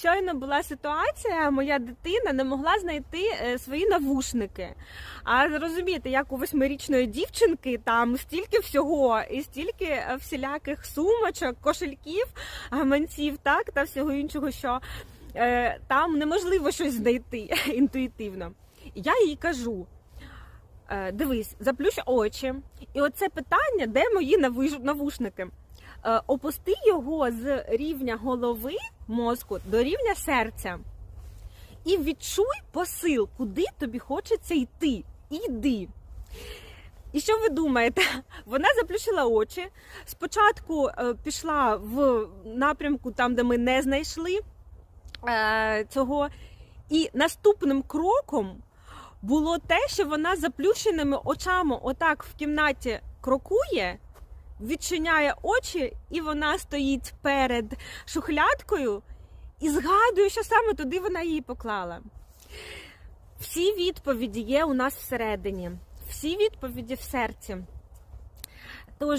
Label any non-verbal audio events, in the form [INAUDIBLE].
щойно була ситуація, моя дитина не могла знайти е, свої навушники. А розумієте, як у восьмирічної дівчинки там стільки всього, і стільки е, всіляких сумочок, кошельків, гаманців, так та всього іншого, що е, там неможливо щось знайти [LAUGHS] інтуїтивно. Я їй кажу. Е, Дивись, заплющ очі, і оце питання, де мої навушники? Е, Опусти його з рівня голови мозку до рівня серця. І відчуй посил, куди тобі хочеться йти. Іди. І що ви думаєте? [LAUGHS] Вона заплющила очі. Спочатку е, пішла в напрямку, там, де ми не знайшли цього. І наступним кроком було те, що вона заплющеними очами отак в кімнаті крокує, відчиняє очі, і вона стоїть перед шухлядкою і згадує, що саме туди вона її поклала. Всі відповіді є у нас всередині, всі відповіді в серці. Тож